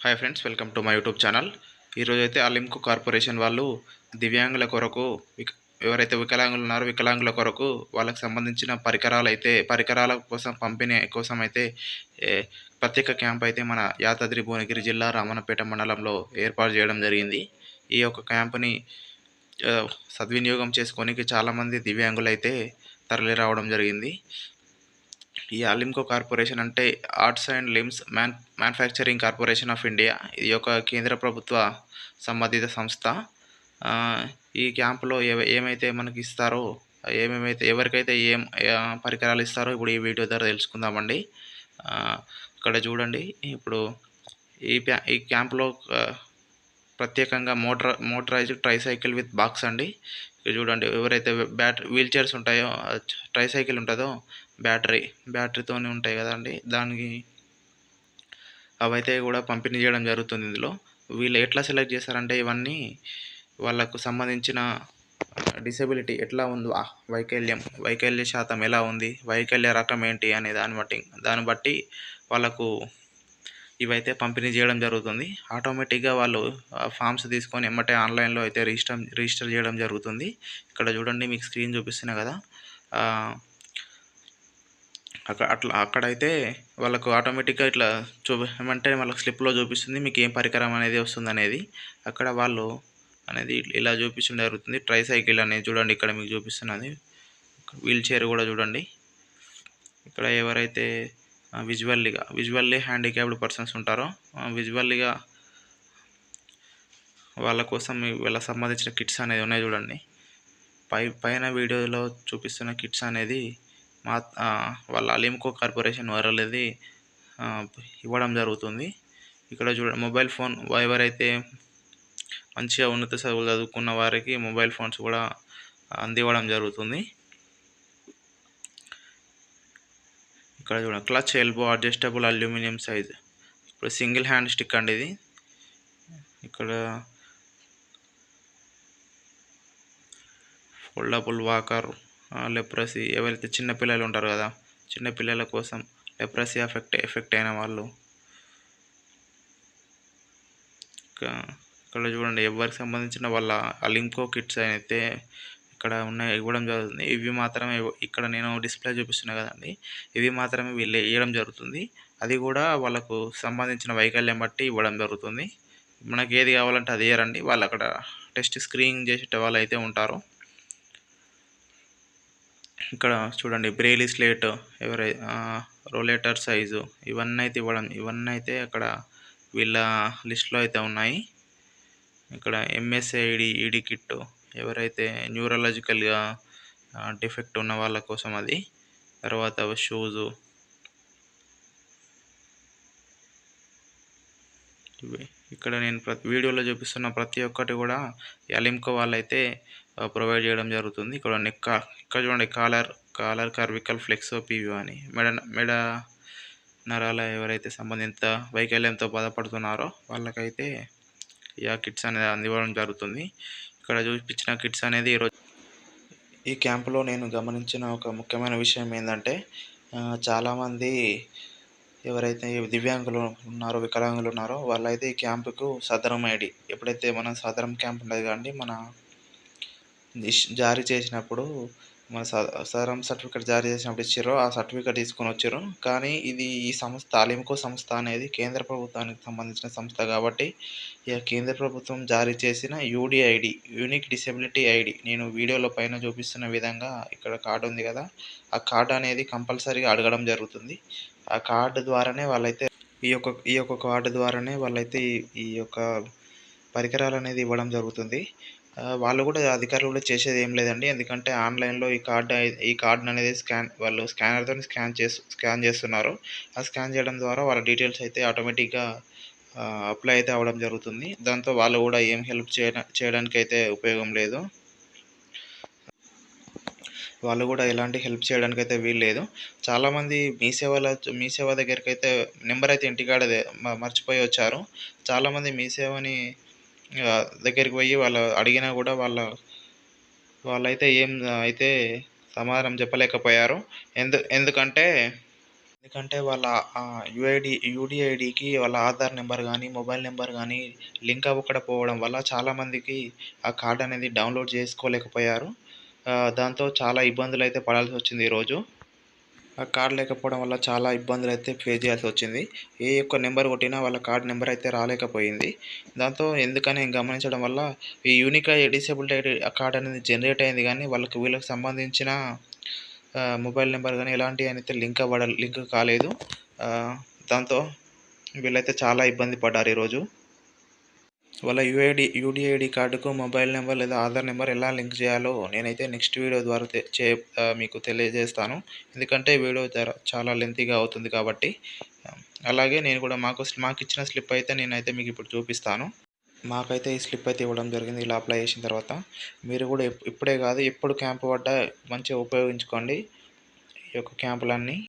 Hi friends welcome to my YouTube channel ఈరోజైతే అయితే అలింకు corporation వాళ్ళు దివ్యాంగుల కొరకు ఎవరైతే వికలాంగులు ఉన్నారో వికలాంగుల కొరకు వాళ్ళకి సంబంధించిన పరికరాలు అయితే పరికరాల కోసం పంపిణీ కోసం అయితే ప్రత్యేక క్యాంప్ అయితే మన యాదాద్రి భువనగిరి జిల్లా రామన్నపేట మండలంలో ఏర్పాటు చేయడం జరిగింది. ఈ యొక్క క్యాంపుని సద్వినియోగం చేసుకోనికి చాలామంది దివ్యాంగులైతే తరలిరావడం తరలి రావడం జరిగింది. ఈ అలింకో కార్పొరేషన్ అంటే arts and limbs man manufacturing corporation of India. ఇది ఒక కేంద్ర ప్రభుత్వ సంబంధిత సంస్థ. ఈ క్యాంపులో ఏ ఏమైతే మనకి ఇస్తారో ఏమేమైతే ఎవరికైతే ఏం పరికరాలు ఇస్తారో ఇప్పుడు ఈ వీడియో ద్వారా తెలుసుకుందామండి. ఇక్కడ చూడండి. ఇప్పుడు ఈ ఈ క్యాంప్లో ప్రత్యేకంగా motor motorized tricycle with box అండి. ఇక్కడ చూడండి ఎవరైతే బ్యాట్ వీల్ చైర్స్ ఉంటాయో ట్రైసైకిల్ ఉంటుందో బ్యాటరీ బ్యాటరీతోనే ఉంటాయి కదండి. దానికి అవైతే కూడా పంపిణీ చేయడం జరుగుతుంది ఇందులో. వీళ్ళు ఎట్లా సెలెక్ట్ చేస్తారంటే ఇవన్నీ వాళ్ళకు సంబంధించిన డిసెబిలిటీ ఎట్లా ఉందో? ఆ వైకల్యం వైకల్య శాతం ఎలా ఉంది? వైకల్య రకం ఏంటి అనే దాన్ని బట్టి దాన్ని బట్టి వాళ్ళకు ఇవైతే పంపిణీ చేయడం జరుగుతుంది. ఆటోమేటిక్గా వాళ్ళు ఫామ్స్ తీసుకొని ఎమ్మటే ఆన్లైన్లో అయితే రిజిస్టర్ రిజిస్టర్ చేయడం జరుగుతుంది. ఇక్కడ చూడండి మీకు స్క్రీన్ చూపిస్తున్నా కదా. అక్కడ అట్లా అక్కడైతే వాళ్ళకు ఆటోమేటిక్గా ఇట్లా చూపి ఏమంటే వాళ్ళకి స్లిప్లో చూపిస్తుంది మీకు ఏం పరికరం అనేది వస్తుంది అనేది. అక్కడ వాళ్ళు అనేది ఇలా చూపించడం జరుగుతుంది. ట్రై సైకిల్ అనేది చూడండి ఇక్కడ మీకు చూపిస్తున్నది. వీల్ చైర్ కూడా చూడండి. ఇక్కడ ఎవరైతే విజువల్లీగా విజువల్లీ హ్యాండిక్యాప్డ్ పర్సన్స్ ఉంటారో విజువల్లీగా వాళ్ళ కోసం వీళ్ళకి సంబంధించిన కిట్స్ అనేది ఉన్నాయి చూడండి. పై పైన వీడియోలో చూపిస్తున్న కిట్స్ అనేది మా వాళ్ళ అలింకో కార్పొరేషన్ వారలది ఇవ్వడం జరుగుతుంది. ఇక్కడ చూడ మొబైల్ ఫోన్ ఎవరైతే మంచిగా ఉన్నత చదువులు చదువుకున్న వారికి మొబైల్ ఫోన్స్ కూడా అందివ్వడం జరుగుతుంది. ఇక్కడ చూడండి clutch elbow adjustable aluminium size. ఇప్పుడు సింగిల్ హ్యాండ్ స్టిక్ అండి ఇది. ఇక్కడ ఫోల్డబుల్ వాకర్ లెప్రసీ ఎవరైతే చిన్నపిల్లలు ఉంటారు కదా చిన్నపిల్లల కోసం లెప్రసీ ఎఫెక్ట్ ఎఫెక్ట్ అయిన వాళ్ళు. ఇంకా ఇక్కడ చూడండి ఎవరికి సంబంధించిన వాళ్ళ అలింకో కిట్స్ అయితే ఇక్కడ ఉన్నాయి ఇవ్వడం జరుగుతుంది. ఇవి మాత్రమే ఇక్కడ నేను డిస్ప్లే చూపిస్తున్నా కదండి. ఇవి మాత్రమే వీళ్ళు ఇవ్వడం జరుగుతుంది. అది కూడా వాళ్ళకు సంబంధించిన వైకల్యం బట్టి ఇవ్వడం జరుగుతుంది. మనకి ఏది కావాలంటే అది ఇయ్యరండి. వాళ్ళు అక్కడ టెస్ట్ స్క్రీనింగ్ చేసేట వాళ్ళు అయితే ఉంటారు. ఇక్కడ చూడండి బ్రెయిలీ స్లేట్ ఎవరై రోలేటర్ సైజు ఇవన్నీ అయితే ఇవ్వడం ఇవన్నీ అయితే అక్కడ వీళ్ళ లిస్ట్లో అయితే ఉన్నాయి. ఇక్కడ ఎంఎస్ఐడి ఈడి కిట్ ఎవరైతే న్యూరలాజికల్గా డిఫెక్ట్ ఉన్న వాళ్ళ కోసం అది. తర్వాత షూజు ఇవి ఇక్కడ నేను ప్రతి వీడియోలో చూపిస్తున్న ప్రతి ఒక్కటి కూడా ఎలింకో వాళ్ళైతే ప్రొవైడ్ చేయడం జరుగుతుంది. ఇక్కడ నెక్ ఇక్కడ చూడండి collar collar cervical flexo PV అని. మెడ మెడ నరాల ఎవరైతే సంబంధిత వైకల్యంతో బాధపడుతున్నారో వాళ్ళకైతే ఈ కిట్స్ అనేది అందివ్వడం జరుగుతుంది. ఇక్కడ చూపించిన కిట్స్ అనేది ఈరోజు ఈ క్యాంపులో నేను గమనించిన ఒక ముఖ్యమైన విషయం ఏంటంటే చాలామంది ఎవరైతే దివ్యాంగులు ఉన్నారో వికలాంగులు ఉన్నారో వాళ్ళైతే ఈ క్యాంపుకు సదరం ఐడి ఎప్పుడైతే మన సదరం క్యాంప్ ఉండదు కానీ మన జారీ చేసినప్పుడు మన స- సదరం సర్టిఫికేట్ జారీ చేసినప్పుడు ఇచ్చారో ఆ సర్టిఫికేట్ తీసుకొని వచ్చారు. కానీ ఇది ఈ సంస్థ అలింకో సంస్థ అనేది కేంద్ర ప్రభుత్వానికి సంబంధించిన సంస్థ కాబట్టి ఇక కేంద్ర ప్రభుత్వం జారీ చేసిన యూడిఐడి యూనిక్ డిసెబిలిటీ ఐడి. నేను వీడియోలో పైన చూపిస్తున్న విధంగా ఇక్కడ కార్డు ఉంది కదా ఆ కార్డు అనేది కంపల్సరీగా అడగడం జరుగుతుంది. ఆ కార్డు ద్వారానే వాళ్ళైతే ఈ యొక్క ఈ యొక్క కార్డు ద్వారానే వాళ్ళైతే ఈ యొక్క పరికరాలు అనేది ఇవ్వడం జరుగుతుంది. వాళ్ళు కూడా అధికారులు కూడా చేసేది ఏం లేదండి. ఎందుకంటే ఆన్లైన్లో ఈ కార్డు ఈ కార్డును అనేది స్కాన్ వాళ్ళు స్కానర్తో స్కాన్ చేస్తు స్కాన్ చేస్తున్నారు. ఆ స్కాన్ చేయడం ద్వారా వాళ్ళ డీటెయిల్స్ అయితే ఆటోమేటిక్గా అప్లై అయితే అవ్వడం జరుగుతుంది. దాంతో వాళ్ళు కూడా ఏం హెల్ప్ చేయడం చేయడానికి అయితే ఉపయోగం లేదు. వాళ్ళు కూడా ఎలాంటి హెల్ప్ చేయడానికి అయితే వీల్లేదు. చాలామంది మీ సేవల మీ సేవ దగ్గరికి అయితే నెంబర్ అయితే ఇంటికాడ మర్చిపోయి వచ్చారు. చాలామంది మీ సేవని దగ్గరికి పోయి వాళ్ళు అడిగినా కూడా వాళ్ళ వాళ్ళైతే ఏం అయితే సమాధానం చెప్పలేకపోయారు. ఎందు ఎందుకంటే ఎందుకంటే వాళ్ళ యుఐడి యూడిఐడికి వాళ్ళ ఆధార్ నెంబర్ కానీ మొబైల్ నెంబర్ కానీ లింక్ అవ్వకపోవడం వల్ల చాలామందికి ఆ కార్డ్ అనేది డౌన్లోడ్ చేసుకోలేకపోయారు. దాంతో చాలా ఇబ్బందులు అయితే పడాల్సి వచ్చింది ఈరోజు. ఆ కార్డు లేకపోవడం వల్ల చాలా ఇబ్బందులు అయితే ఫేస్ చేయాల్సి వచ్చింది. ఏ ఒక్క నెంబర్ కొట్టినా వాళ్ళ కార్డు నెంబర్ అయితే రాలేకపోయింది. దాంతో ఎందుకని గమనించడం వల్ల ఈ యూనిక్ డిసేబుల్డ్ ఐడి కార్డ్ అనేది జనరేట్ అయింది కానీ వాళ్ళకి వీళ్ళకి సంబంధించిన మొబైల్ నెంబర్ కానీ ఎలాంటి అయితే లింక్ అవ్వడ లింక్ కాలేదు. దాంతో వీళ్ళైతే చాలా ఇబ్బంది పడ్డారు ఈరోజు. వాళ్ళ యూఐడి యూడిఐడి కార్డుకు మొబైల్ నెంబర్ లేదా ఆధార్ నెంబర్ ఎలా లింక్ చేయాలో నేనైతే నెక్స్ట్ వీడియో ద్వారా తె- చే మీకు తెలియజేస్తాను. ఎందుకంటే వీడియో చాలా లెంతీగా అవుతుంది కాబట్టి అలాగే నేను కూడా మాకు మాకు ఇచ్చిన స్లిప్ అయితే నేనైతే మీకు ఇప్పుడు చూపిస్తాను. మాకైతే ఈ స్లిప్ అయితే ఇవ్వడం జరిగింది. ఇలా అప్లై చేసిన తర్వాత మీరు కూడా ఇప్పుడే కాదు ఎప్పుడు క్యాంపు పడ్డా మంచిగా ఉపయోగించుకోండి. ఈ యొక్క క్యాంపులన్నీ.